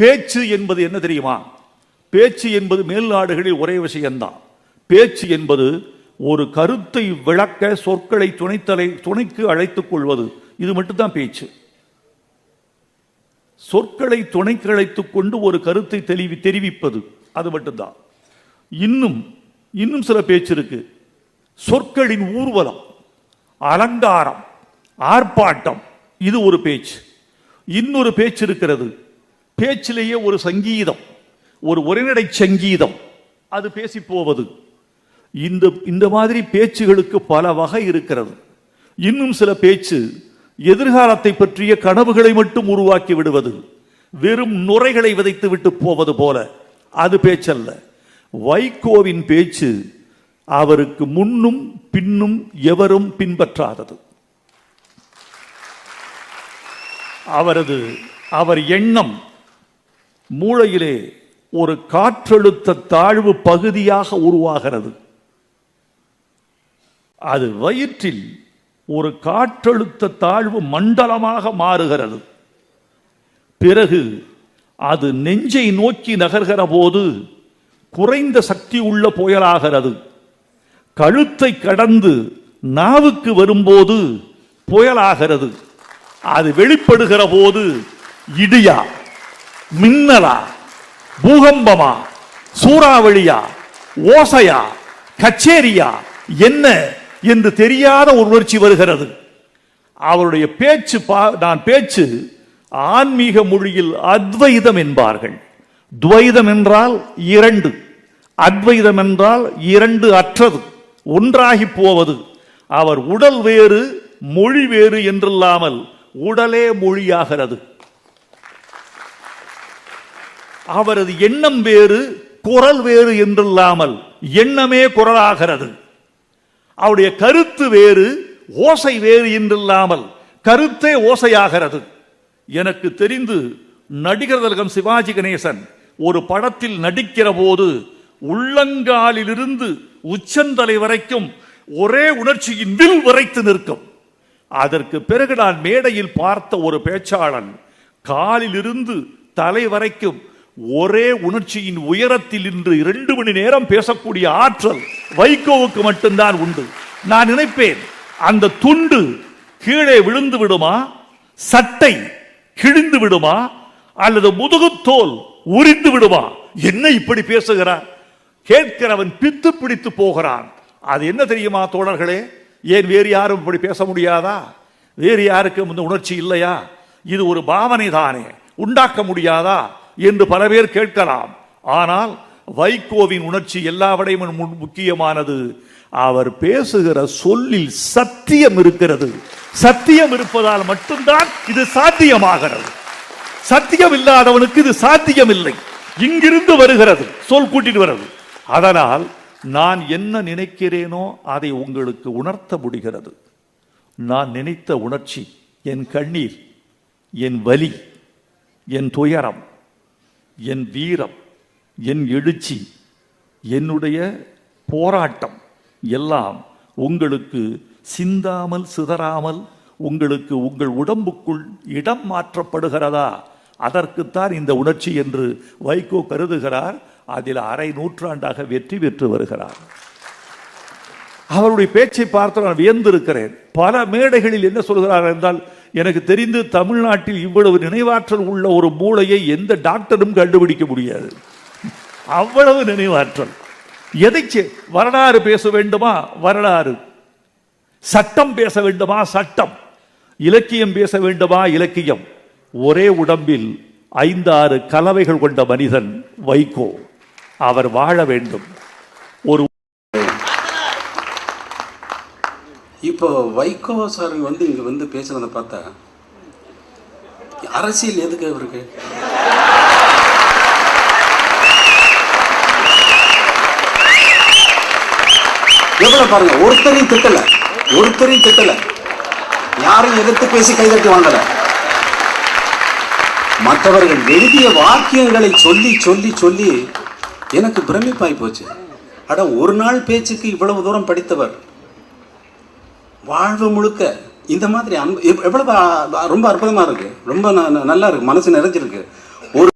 பேச்சு என்பது என்ன தெரியுமா? பேச்சு என்பது மேல் நாடுகளில் ஒரே விஷயம்தான். பேச்சு என்பது ஒரு கருத்தை விளக்க சொற்களை துணைத்தலை துணைக்கு அழைத்துக் கொள்வது. இது மட்டும்தான் பேச்சு. சொற்களை துணைக்கு அழைத்துக் கொண்டு ஒரு கருத்தை தெளிவி தெரிவிப்பது. அது மட்டும்தான். இன்னும் இன்னும் சில பேச்சு இருக்கு. சொற்களின் ஊர்வலம் அலங்காரம் ஆர்ப்பாட்டம் இது ஒரு பேச்சு. இன்னொரு பேச்சு இருக்கிறது. பேச்சிலேயே ஒரு சங்கீதம் ஒரு ஒருநடை சங்கீதம் அது பேசி போவது இந்த இந்த மாதிரி பேச்சுகளுக்கு பல வகை இருக்கிறது. இன்னும் சில பேச்சு எதிர்காலத்தை பற்றிய கனவுகளை மட்டும் உருவாக்கி விடுவது வெறும் நுரைகளை விதைத்து விட்டு போவது போல அது பேச்சல்ல. வைகோவின் பேச்சு அவருக்கு முன்னும் பின்னும் எவரும் பின்பற்றாதது. அவரது அவர் எண்ணம் மூளையிலே ஒரு காற்றழுத்த தாழ்வு பகுதியாக உருவாகிறது. அது வயிற்றில் ஒரு காற்றழுத்த தாழ்வு மண்டலமாக மாறுகிறது. பிறகு அது நெஞ்சை நோக்கி நகர்கிற போது குறைந்த சக்தி உள்ள புயலாகிறது. கழுத்தை கடந்து நாவுக்கு வரும்போது புயலாகிறது. அது வெளிப்படுகிற போது இடியா. மின்னலா பூகம்பமா சூறாவளியா ஓசையா கச்சேரியா என்ன என்று தெரியாத ஒரு உணர்ச்சி வருகிறது. அவருடைய பேச்சு பா- நான் பேச்சு ஆன்மீக மொழியில் அத்வைதம் என்பார்கள். துவைதம் என்றால் இரண்டு. அத்வைதம் என்றால் இரண்டு அற்றது ஒன்றாகி போவது. அவர் உடல் வேறு மொழி வேறு என்றில்லாமல் உடலே மொழியாகிறது. அவரது எண்ணம் வேறு குரல் வேறு என்றில்லாமல் எண்ணமே குரலாகிறது. அவருடைய கருத்து வேறு ஓசை வேறு என்றில்லாமல் கருத்தே ஓசையாகிறது. எனக்கு தெரிந்து நடிகர் தலகம் சிவாஜி கணேசன் ஒரு படத்தில் நடிக்கிற போது உள்ளங்காலிலிருந்து உச்சந்தலை வரைக்கும் ஒரே உணர்ச்சியின் வில் வரைத்து நிற்கும். அதற்கு பிறகு நான் மேடையில் பார்த்த ஒரு பேச்சாளன் காலிலிருந்து தலை வரைக்கும் ஒரே உணர்ச்சியின் உயரத்தில் இன்று இரண்டு மணி நேரம் பேசக்கூடிய ஆற்றல் வைகோவுக்கு மட்டும்தான் உண்டு. நான் நினைப்பேன் அந்த துண்டு கீழே விழுந்து விடுமா? சட்டை கிழிந்து விடுமா? அல்லது முதுகுத்தோல் உரிந்து விடுமா? என்ன இப்படி பேசுகிறார்? கேட்கிறவன் பித்து பிடித்து போகிறான். அது என்ன தெரியுமா தோழர்களே? ஏன் வேறு யாரும் இப்படி பேச முடியாதா? வேறு யாருக்கும் இந்த உணர்ச்சி இல்லையா? இது ஒரு பாவனை தானே உண்டாக்க முடியாதா? என்று பல பேர் கேட்கலாம். ஆனால் வைகோவின் உணர்ச்சி எல்லாவடையும் முக்கியமானது. அவர் பேசுகிற சொல்லில் சத்தியம் இருக்கிறது. சத்தியம் இருப்பதால் மட்டும்தான் இது சாத்தியமாகிறது. சத்தியம் இல்லாதவனுக்கு இது சாத்தியம் இல்லை இங்கிருந்து வருகிறது. சொல் கூட்டிட்டு வருது. அதனால் நான் என்ன நினைக்கிறேனோ அதை உங்களுக்கு உணர்த்த முடிகிறது. நான் நினைத்த உணர்ச்சி என் கண்ணீர் என் வலி என் துயரம் என் வீரம் என் எழுச்சி என்னுடைய போராட்டம் எல்லாம் உங்களுக்கு சிந்தாமல் சிதறாமல் உங்களுக்கு உங்கள் உடம்புக்குள் இடம் மாற்றப்படுகிறதா? அதற்குத்தான் இந்த உணர்ச்சி என்று வைகோ கருதுகிறார். அதில் அரை நூற்றாண்டாக வெற்றி பெற்று வருகிறார். அவருடைய பேச்சை பார்த்து நான் வியந்திருக்கிறேன். பல மேடைகளில் என்ன சொல்கிறார் என்றால் எனக்கு தெரிந்து தமிழ்நாட்டில் இவ்வளவு நினைவாற்றல் உள்ள ஒரு மூளையை எந்த டாக்டரும் கண்டுபிடிக்க முடியாது. அவ்வளவு நினைவாற்றல். எதைச்சு வரலாறு பேச வேண்டுமா? வரலாறு. சட்டம் பேச வேண்டுமா? சட்டம். இலக்கியம் பேச வேண்டுமா? இலக்கியம். ஒரே உடம்பில் ஐந்தாறு கலவைகள் கொண்ட மனிதன் வைகோ. அவர் வாழ வேண்டும் ஒரு இப்போ வைகோ சார் வந்து இங்க வந்து பேசுனதை பார்த்தா அரசியல் எதுக்கு அவருக்கு எவ்வளவு பாருங்க ஒருத்தரையும் திட்டல ஒருத்தரையும் திட்டல. யாரையும் எதிர்த்து பேசி கைதட்டி வாங்கல. மற்றவர்கள் எழுதிய வாக்கியங்களை சொல்லி சொல்லி சொல்லி எனக்கு பிரமிப்பாய் போச்சு. அட ஒரு நாள் பேச்சுக்கு இவ்வளவு தூரம் படித்தவர் வாழ்வு முழுக்க இந்த மாதிரி அன்பு எவ்- எவ்வளவு ரொம்ப அற்புதமாக இருக்குது ரொம்ப ந- ந- நல்லா இருக்குது மனசு நிறைஞ்சிருக்கு.